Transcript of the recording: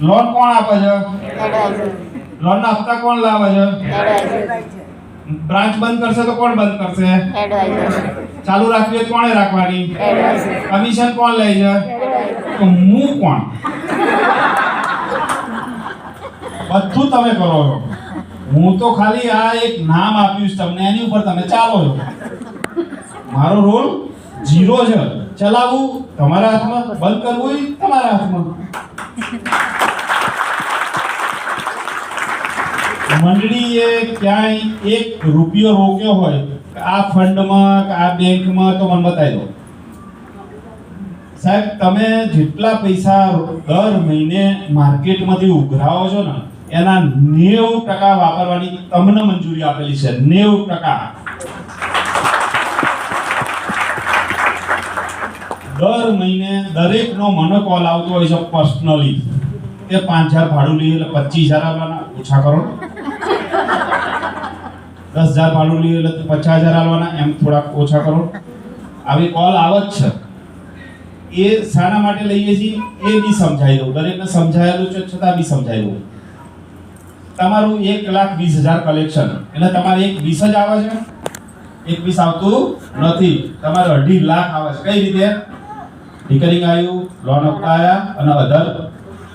Loan કોણ આપે છે? લોન ના હપ્તા કોણ લાવે છે? બ્રાન્ચ બંધ કરશે તો કોણ બંધ કરશે? ચાલુ રાખવી કોણે રાખવાની? કમિશન કોણ લે છે? તો હું કોણ? બધું તમે કરો. છો હું તો ખાલી આ એક નામ આપ્યું છે તમને, એની ઉપર તમે ચાલો છો. મારો રોલ જીરો છે. ચલાવવું તમારા હાથમાં, બંધ કરવું તમારા હાથમાં. મંડળીએ ક્યાંય એક રૂપિયો રોક્યો હોય આ ફંડમાં આ બેંકમાં તો મને બતાવી દો. સાહેબ, તમે જેટલા પૈસા દર મહિને માર્કેટમાંથી ઉઘરાવો છો ને, એના નેવું ટકા વાપરવાની તમને મંજૂરી આપેલી છે. નેવું ટકા. દર મહિને દરેકનો મને કોલ આવતો હોય છે પર્સનલી કે પાંચ હજાર ભાડું લઈએ એટલે પચીસ હજાર ઓછા કરો. દસ હજાર ભાડું લીધું એટલે પચાસ હજાર આવવાના એમ થોડાક ઓછા કરો. આવી કોલ આવે જ છે. એ શાના માટે લઈએ છીએ, એ બી સમજાવી દઉં દરેકને સમજાયેલું છે, છતાં બી સમજાવી દઉં તમારું એક લાખ વીસ હજાર કલેક્શન એટલે તમારે એક વીસ જ આવે છે? એક વીસ આવતું નથી. તમારે અઢી લાખ આવે છે. કઈ રીતે? રિકરિંગ આવ્યું લોન અપાયા અને અધર